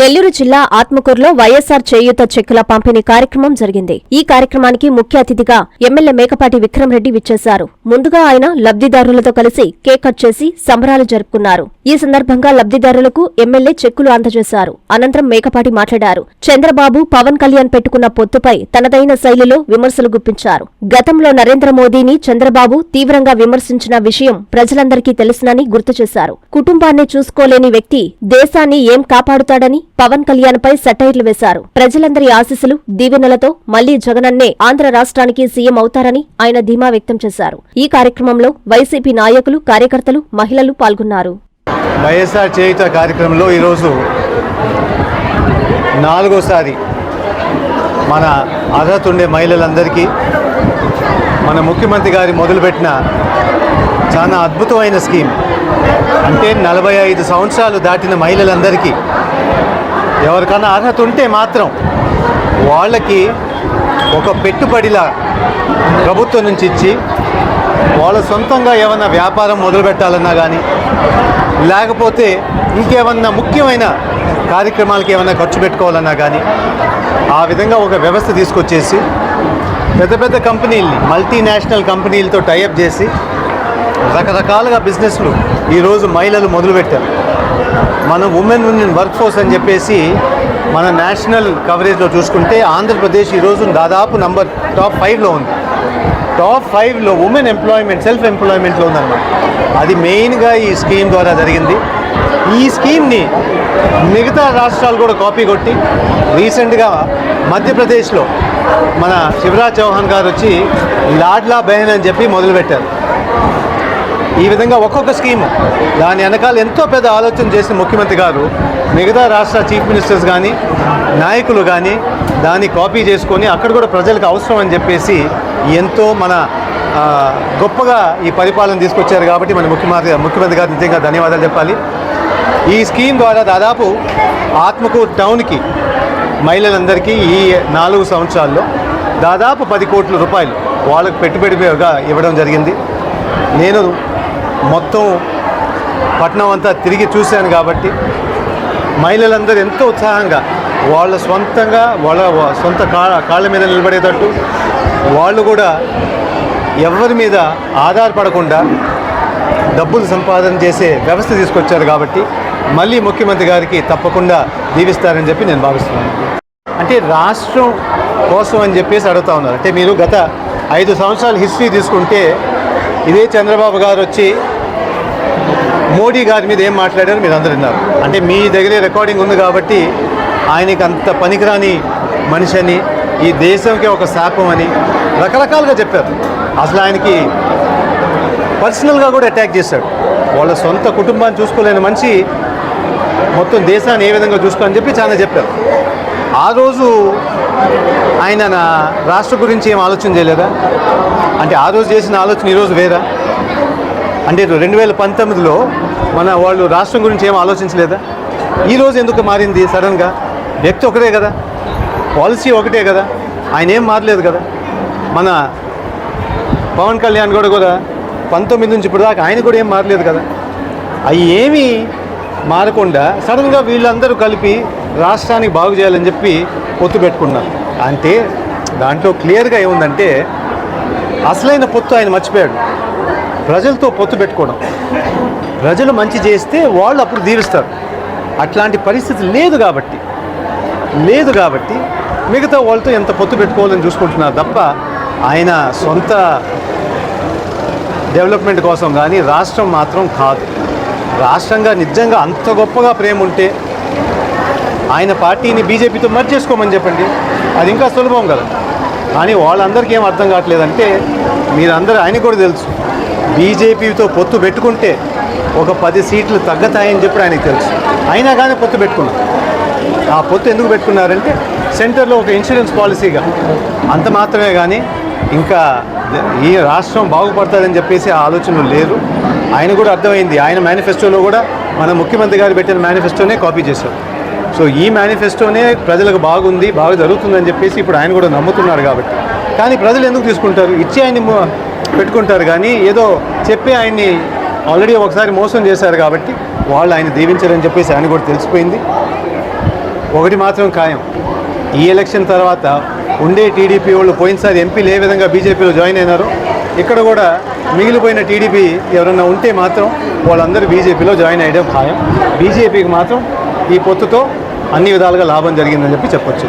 నెల్లూరు జిల్లా ఆత్మకూరులో వైఎస్సార్ చేయూత చెక్కుల పంపిణీ కార్యక్రమం జరిగింది. ఈ కార్యక్రమానికి ముఖ్య అతిథిగా ఎమ్మెల్యే మేకపాటి విక్రమరెడ్డి విచ్చేశారు. ముందుగా ఆయన లబ్దిదారులతో కలిసి కేక్ కట్ చేసి సంబరాలు జరుపుకున్నారు. ఈ సందర్భంగా లబ్దిదారులకు ఎమ్మెల్యే చెక్కులు అందజేశారు. అనంతరం మేకపాటి మాట్లాడారు. చంద్రబాబు పవన్ కళ్యాణ్ పెట్టుకున్న పొత్తుపై తనదైన శైలిలో విమర్శలు గుప్పించారు. గతంలో నరేంద్ర మోదీని చంద్రబాబు తీవ్రంగా విమర్శించిన విషయం ప్రజలందరికీ తెలుసునని గుర్తు చేశారు. కుటుంబాన్ని చూసుకోలేని వ్యక్తి దేశాన్ని ఏం కాపాడుతాడని పవన్ కళ్యాణ్ పై సెటైర్లు వేశారు. ప్రజలందరి ఆశీస్సులు దీవెనలతో మళ్ళీ జగనన్నే ఆంధ్ర రాష్ట్రానికి సీఎం అవుతారని ఆయన ధీమా వ్యక్తం చేశారు. ఈ కార్యక్రమంలో వైసీపీ నాయకులు కార్యకర్తలు మహిళలు పాల్గొన్నారు. వైఎస్ఆర్ చేయుత కార్యక్రమంలో ఈరోజు నాలుగోసారి మన అర్హత ఉండే మహిళలందరికీ మన ముఖ్యమంత్రి గారి మొదలుపెట్టిన చాలా అద్భుతమైన స్కీమ్. అంటే నలభై ఐదు సంవత్సరాలు దాటిన మహిళలందరికీ ఎవరికన్నా అర్హత ఉంటే మాత్రం వాళ్ళకి ఒక పెట్టుబడిలా ప్రభుత్వం నుంచి ఇచ్చి వాళ్ళ సొంతంగా ఏమన్నా వ్యాపారం మొదలు పెట్టాలన్నా కానీ లేకపోతే ఇంకేమన్నా ముఖ్యమైన కార్యక్రమాలకి ఏమైనా ఖర్చు పెట్టుకోవాలన్నా కానీ ఆ విధంగా ఒక వ్యవస్థ తీసుకొచ్చేసి పెద్ద పెద్ద కంపెనీల్ని మల్టీనేషనల్ కంపెనీలతో టైఅప్ చేసి రకరకాలుగా బిజినెస్లు ఈరోజు మహిళలు మొదలుపెట్టారు. మన ఉమెన్ ఉమెన్ వర్క్ ఫోర్స్ అని చెప్పేసి మన నేషనల్ కవరేజ్లో చూసుకుంటే ఆంధ్రప్రదేశ్ ఈరోజు దాదాపు నంబర్ టాప్ ఫైవ్లో ఉంది. టాప్ ఫైవ్లో ఉమెన్ ఎంప్లాయ్మెంట్ సెల్ఫ్ ఎంప్లాయ్మెంట్లో ఉందన్నమాట. అది మెయిన్గా ఈ స్కీమ్ ద్వారా జరిగింది. ఈ స్కీమ్ని మిగతా రాష్ట్రాలు కూడా కాపీ కొట్టి రీసెంట్గా మధ్యప్రదేశ్లో మన శివరాజ్ చౌహాన్ గారు వచ్చి లాడ్లా బెహన్ అని చెప్పి మొదలుపెట్టారు. ఈ విధంగా ఒక్కొక్క స్కీము. దాని వెనకాల ఎంతో పెద్ద ఆలోచన చేసిన ముఖ్యమంత్రి గారు మిగతా రాష్ట్ర చీఫ్ మినిస్టర్స్ కానీ నాయకులు కానీ దాన్ని కాపీ చేసుకొని అక్కడ కూడా ప్రజలకు అవసరం అని చెప్పేసి ఎంతో మన గొప్పగా ఈ పరిపాలన తీసుకొచ్చారు కాబట్టి మన ముఖ్యమంత్రి ముఖ్యమంత్రి గారు నిజంగా ధన్యవాదాలు చెప్పాలి. ఈ స్కీమ్ ద్వారా దాదాపు ఆత్మకూరు టౌన్కి మహిళలందరికీ ఈ నాలుగు సంవత్సరాల్లో దాదాపు పది కోట్ల రూపాయలు వాళ్ళకు పెట్టుబడిగా ఇవ్వడం జరిగింది. నేను మొత్తం పట్నం అంతా తిరిగి చూశాను కాబట్టి మహిళలందరూ ఎంతో ఉత్సాహంగా వాళ్ళ సొంతంగా వాళ్ళ సొంత కా కాళ్ళ మీద నిలబడేటట్టు వాళ్ళు కూడా ఎవరి మీద ఆధారపడకుండా డబ్బులు సంపాదన చేసే వ్యవస్థ తీసుకొచ్చారు కాబట్టి మళ్ళీ ముఖ్యమంత్రి గారికి తప్పకుండా దీవిస్తారని చెప్పి నేను భావిస్తున్నాను. అంటే రాష్ట్రం కోసం అని చెప్పేసి అడుగుతా ఉన్నారు. అంటే మీరు గత ఐదు సంవత్సరాల హిస్టరీ తీసుకుంటే ఇదే చంద్రబాబు గారు వచ్చి మోడీ గారి మీద ఏం మాట్లాడారో మీరు అందరు విన్నారు. అంటే మీ దగ్గరే రికార్డింగ్ ఉంది కాబట్టి ఆయనకి అంత పనికిరాని మనిషి అని ఈ దేశంకి ఒక శాపం అని రకరకాలుగా చెప్పారు. అసలు ఆయనకి పర్సనల్గా కూడా అటాక్ చేశాడు. వాళ్ళ సొంత కుటుంబాన్ని చూసుకోలేని మనిషి మొత్తం దేశాన్ని ఏ విధంగా చూసుకోని చెప్పి చాలా చెప్పారు. ఆ రోజు ఆయన నా రాష్ట్ర గురించి ఏం ఆలోచన చేయలేదా? అంటే ఆ రోజు చేసిన ఆలోచన ఈరోజు వేరా? అంటే రెండు వేల పంతొమ్మిదిలో మన వాళ్ళు రాష్ట్రం గురించి ఏం ఆలోచించలేదా? ఈరోజు ఎందుకు మారింది సడన్గా? వ్యక్తి ఒకటే కదా. పాలసీ ఒకటే కదా. ఆయన ఏం మారలేదు కదా. మన పవన్ కళ్యాణ్ కూడా కూడా పంతొమ్మిది నుంచి ఇప్పుడు దాకా ఆయన కూడా ఏం మారలేదు కదా. అవి ఏమీ మారకుండా సడన్గా వీళ్ళందరూ కలిపి రాష్ట్రానికి బాగు చేయాలని చెప్పి పొత్తు పెట్టుకున్నారు. అంటే దాంట్లో క్లియర్గా ఏముందంటే అసలైన పొత్తు ఆయన మర్చిపోయాడు. ప్రజలతో పొత్తు పెట్టుకోవడం. ప్రజలు మంచి చేస్తే వాళ్ళు అప్పుడు తీరుస్తారు. అట్లాంటి పరిస్థితి లేదు కాబట్టి లేదు కాబట్టి మిగతా వాళ్ళతో ఎంత పొత్తు పెట్టుకోవాలని చూసుకుంటున్నారు తప్ప ఆయన సొంత డెవలప్మెంట్ కోసం కానీ రాష్ట్రం మాత్రం కాదు. రాష్ట్రంగా నిజంగా అంత గొప్పగా ప్రేమ ఉంటే ఆయన పార్టీని బీజేపీతో మర్జ్ చేసుకోమని చెప్పండి. అది ఇంకా సులభం కదా. కానీ వాళ్ళందరికీ ఏం అర్థం కావట్లేదంటే మీరందరూ ఆయనకు కూడా తెలుసు. బీజేపీతో పొత్తు పెట్టుకుంటే ఒక పది సీట్లు తగ్గుతాయని చెప్పి ఆయనకు తెలుసు. అయినా కానీ పొత్తు పెట్టుకున్నారు ఆ పొత్తు ఎందుకు పెట్టుకున్నారంటే సెంటర్లో ఒక ఇన్సూరెన్స్ పాలసీగా. అంత మాత్రమే కానీ ఇంకా ఈ రాష్ట్రం బాగుపడుతుందని చెప్పేసి ఆ ఆలోచనలు లేరు. ఆయన కూడా అర్థమైంది. ఆయన మేనిఫెస్టోలో కూడా మన ముఖ్యమంత్రి గారు పెట్టిన మేనిఫెస్టోనే కాపీ చేశారు. సో ఈ మేనిఫెస్టోనే ప్రజలకు బాగుంది బాగా జరుగుతుందని చెప్పేసి ఇప్పుడు ఆయన కూడా నమ్ముతున్నారు కాబట్టి. కానీ ప్రజలు ఎందుకు తీసుకుంటారు? ఇచ్చే ఆయన పెట్టుకుంటారు కానీ ఏదో చెప్పి ఆయన్ని ఆల్రెడీ ఒకసారి మోసం చేశారు కాబట్టి వాళ్ళు ఆయన దీవించారని చెప్పేసి ఆయన కూడా తెలిసిపోయింది. ఒకటి మాత్రం ఖాయం. ఈ ఎలక్షన్ తర్వాత ఉండే టీడీపీ వాళ్ళు పోయినసారి ఎంపీలు ఏ విధంగా బీజేపీలో జాయిన్ అయినారో ఇక్కడ కూడా మిగిలిపోయిన టీడీపీ ఎవరన్నా ఉంటే మాత్రం వాళ్ళందరూ బీజేపీలో జాయిన్ అయ్యడం ఖాయం. బీజేపీకి మాత్రం ఈ పొత్తుతో అన్ని విధాలుగా లాభం జరిగిందని చెప్పి చెప్పొచ్చు.